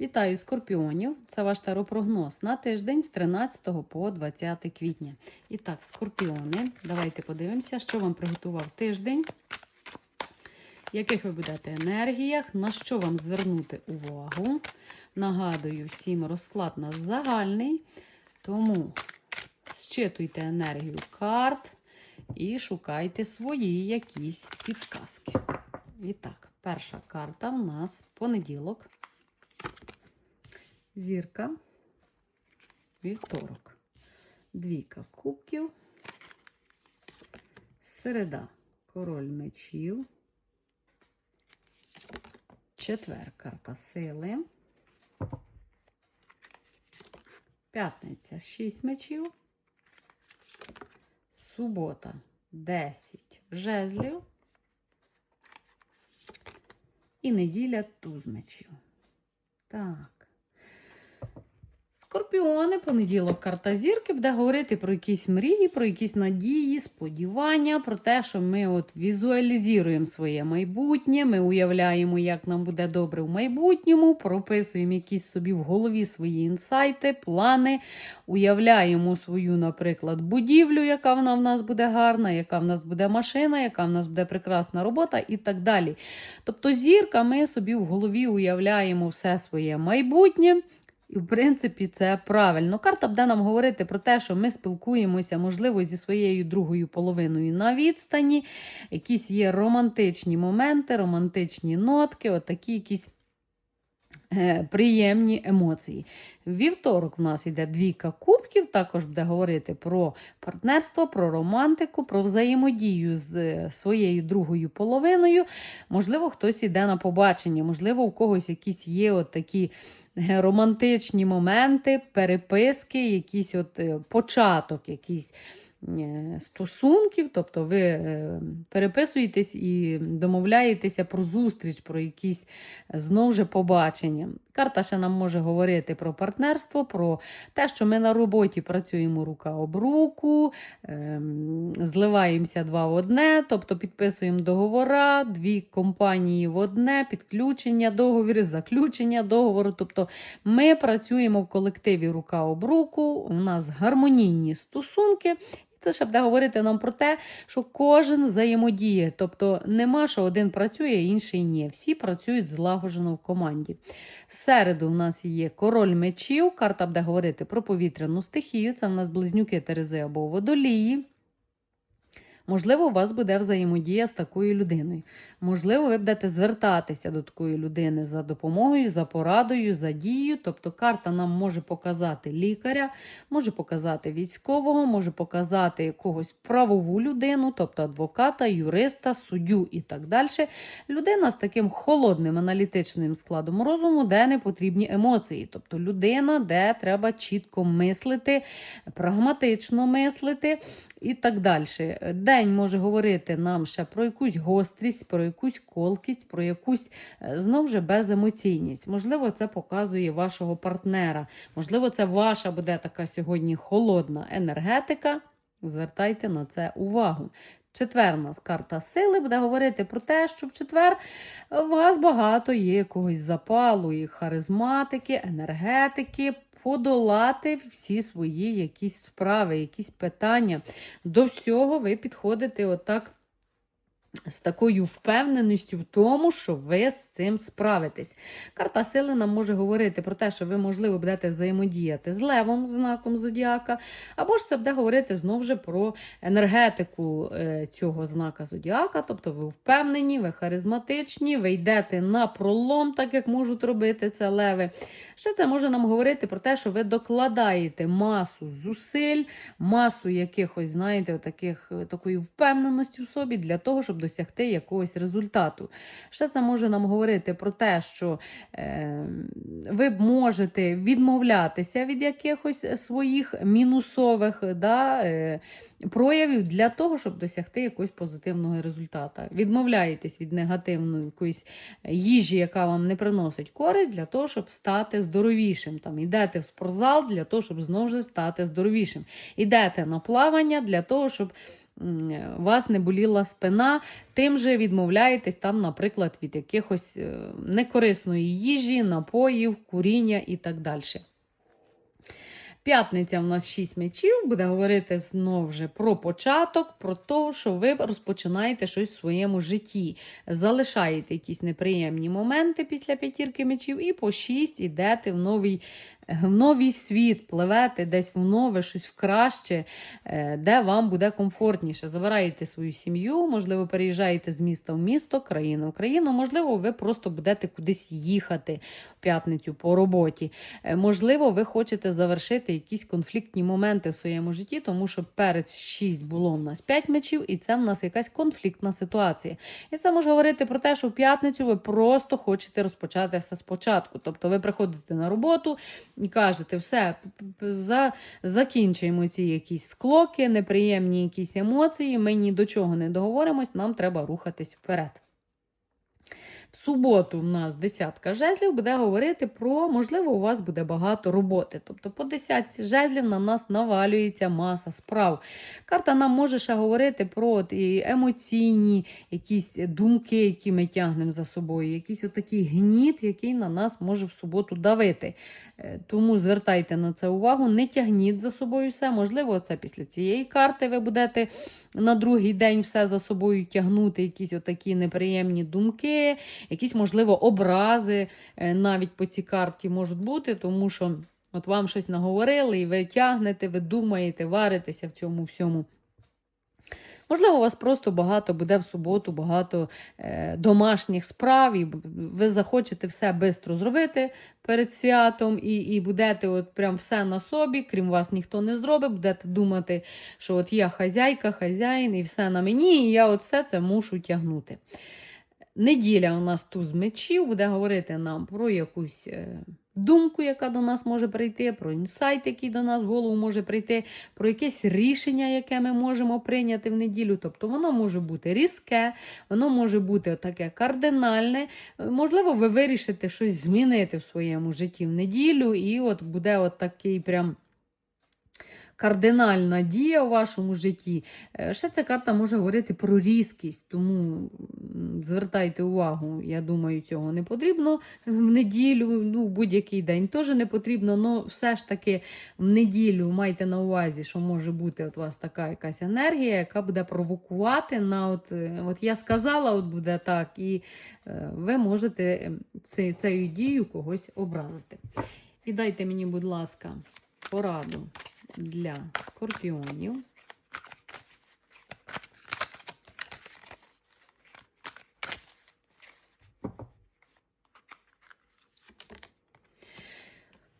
Вітаю скорпіонів! Це ваш таропрогноз на тиждень з 13 по 20 квітня. І так, скорпіони, давайте подивимося, що вам приготував тиждень, яких ви будете енергіях, на що вам звернути увагу. Нагадую всім, розклад у нас загальний, тому зчитуйте енергію карт і шукайте свої якісь підказки. І так, перша карта в нас понеділок. Зірка, вівторок, двійка кубків, середа, король мечів, четвер, карта сили, п'ятниця, шість мечів, субота, 10 жезлів. І неділя туз мечів. Так. Скорпіони, понеділок, карта зірки буде говорити про якісь мрії, про якісь надії, сподівання, про те, що ми от візуалізуємо своє майбутнє, ми уявляємо, як нам буде добре в майбутньому, прописуємо якісь собі в голові свої інсайти, плани, уявляємо свою, наприклад, будівлю, яка вона в нас буде гарна, яка в нас буде машина, яка в нас буде прекрасна робота і так далі. Тобто, зірка, ми собі в голові уявляємо все своє майбутнє. І, в принципі, це правильно. Карта буде нам говорити про те, що ми спілкуємося, можливо, зі своєю другою половиною на відстані. Якісь є романтичні моменти, романтичні нотки, отакі якісь приємні емоції. Вівторок в нас йде двійка кубків, також буде говорити про партнерство, про романтику, про взаємодію з е, своєю другою половиною. Можливо, хтось йде на побачення, можливо, у когось якісь є от такі е, романтичні моменти, переписки, якийсь от е, початок, якийсь е, стосунків, тобто ви е, переписуєтесь і домовляєтеся про зустріч, про якісь е, знову ж побачення. Карта ще нам може говорити про партнерство, про те, що ми на роботі працюємо рука об руку, ем, зливаємося два в одне, тобто підписуємо договора, дві компанії в одне, підключення договору, заключення договору. Тобто ми працюємо в колективі рука об руку, у нас гармонійні стосунки. Це ще буде говорити нам про те, що кожен взаємодіє. Тобто нема, що один працює, інший ні. Всі працюють злагоджено в команді. Середу в нас є король мечів. Карта буде говорити про повітряну стихію. Це в нас близнюки Терези або водолії. Можливо, у вас буде взаємодія з такою людиною. Можливо, ви будете звертатися до такої людини за допомогою, за порадою, за дією. Тобто карта нам може показати лікаря, може показати військового, може показати якогось правову людину, тобто адвоката, юриста, суддю і так далі. Людина з таким холодним аналітичним складом розуму, де не потрібні емоції. Тобто людина, де треба чітко мислити, прагматично мислити і так далі. День може говорити нам ще про якусь гострість, про якусь колкість, про якусь е, знову ж беземоційність. Можливо, це показує вашого партнера. Можливо, це ваша буде така сьогодні холодна енергетика. Звертайте на це увагу. Четвер у карта сили буде говорити про те, що в четвер у вас багато є якогось запалу, і харизматики, енергетики. Подолати всі свої якісь справи, якісь питання. До всього ви підходите отак з такою впевненістю в тому, що ви з цим справитесь. Карта сили нам може говорити про те, що ви, можливо, будете взаємодіяти з левом, знаком зодіака, або ж це буде говорити знову ж про енергетику е, цього знака зодіака, тобто ви впевнені, ви харизматичні, ви йдете на пролом, так як можуть робити це леви. Ще це може нам говорити про те, що ви докладаєте масу зусиль, масу якихось, знаєте, таких, такої впевненості в собі для того, щоб досягти якогось результату. Ще це може нам говорити про те, що е, ви можете відмовлятися від якихось своїх мінусових да, е, проявів для того, щоб досягти якогось позитивного результату. Відмовляєтесь від негативної якоїсь їжі, яка вам не приносить користь, для того, щоб стати здоровішим. Там Йдете в спортзал для того, щоб знову ж стати здоровішим. Йдете на плавання для того, щоб вас не боліла спина, тим же відмовляєтесь там, наприклад, від якихось е, некорисної їжі, напоїв, куріння і так далі. П'ятниця у нас 6 мечів, буде говорити знову ж про початок, про те, що ви розпочинаєте щось в своєму житті. Залишаєте якісь неприємні моменти після п'ятірки мечів, і по 6 йдете в новий, в новий світ, пливете десь в нове, щось в краще, е, де вам буде комфортніше. Забираєте свою сім'ю, можливо, переїжджаєте з міста в місто, країну в країну, можливо, ви просто будете кудись їхати в п'ятницю по роботі. Е, Можливо, ви хочете завершити якісь конфліктні моменти в своєму житті, тому що перед 6 було в нас 5 мечів, і це в нас якась конфліктна ситуація. І це може говорити про те, що в п'ятницю ви просто хочете розпочати все спочатку. Тобто ви приходите на роботу і кажете, все, за, закінчуємо ці якісь склоки, неприємні якісь емоції, ми ні до чого не договоримось, нам треба рухатись вперед. В суботу в нас десятка жезлів буде говорити про, можливо, у вас буде багато роботи. Тобто по десятці жезлів на нас навалюється маса справ. Карта нам може ще говорити про емоційні якісь думки, які ми тягнемо за собою, якийсь отакий гніт, який на нас може в суботу давити. Е, Тому звертайте на це увагу, не тягніть за собою все. Можливо, це після цієї карти ви будете на другий день все за собою тягнути, якісь отакі неприємні думки, якісь, можливо, образи е, навіть по цій карті можуть бути, тому що от вам щось наговорили, і ви тягнете, ви думаєте, варитеся в цьому всьому. Можливо, у вас просто багато буде в суботу, багато е, домашніх справ, і ви захочете все швидко зробити перед святом, і, і будете от прям все на собі, крім вас ніхто не зробить, будете думати, що от я хазяйка, хазяїн, і все на мені, і я от все це мушу тягнути. Неділя у нас туз мечів буде говорити нам про якусь е, думку, яка до нас може прийти, про інсайт, який до нас в голову може прийти, про якесь рішення, яке ми можемо прийняти в неділю. Тобто воно може бути різке, воно може бути таке кардинальне. Е, Можливо, ви вирішите щось змінити в своєму житті в неділю, і от буде от такий прям. Кардинальна дія у вашому житті. Е, Ще ця карта може говорити про різкість, тому звертайте увагу, я думаю, цього не потрібно в неділю, ну, будь-який день теж не потрібно, але все ж таки в неділю майте на увазі, що може бути от у вас така якась енергія, яка буде провокувати на от, е, от я сказала, от буде так, і е, ви можете цією дією когось образити. І дайте мені, будь ласка, пораду для скорпіонів.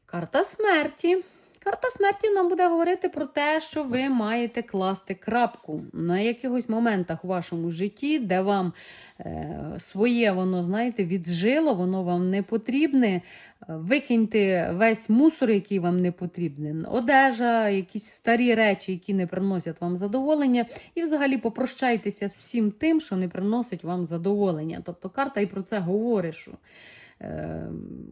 Карта смерті. Карта смерті нам буде говорити про те, що ви маєте класти крапку на якихось моментах у вашому житті, де вам е, своє воно, знаєте, віджило, воно вам не потрібне. Е, Викиньте весь мусор, який вам не потрібен, одежа, якісь старі речі, які не приносять вам задоволення, і взагалі попрощайтеся з всім тим, що не приносить вам задоволення. Тобто карта і про це говорить. що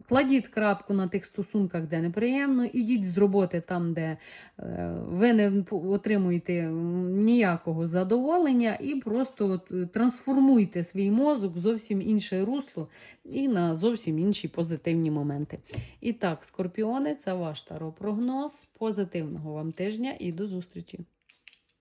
Кладіть крапку на тих стосунках, де неприємно, ідіть з роботи там, де е, ви не отримуєте ніякого задоволення, і просто трансформуйте свій мозок в зовсім інше русло і на зовсім інші позитивні моменти. І так, скорпіони, це ваш таро прогноз. Позитивного вам тижня і до зустрічі!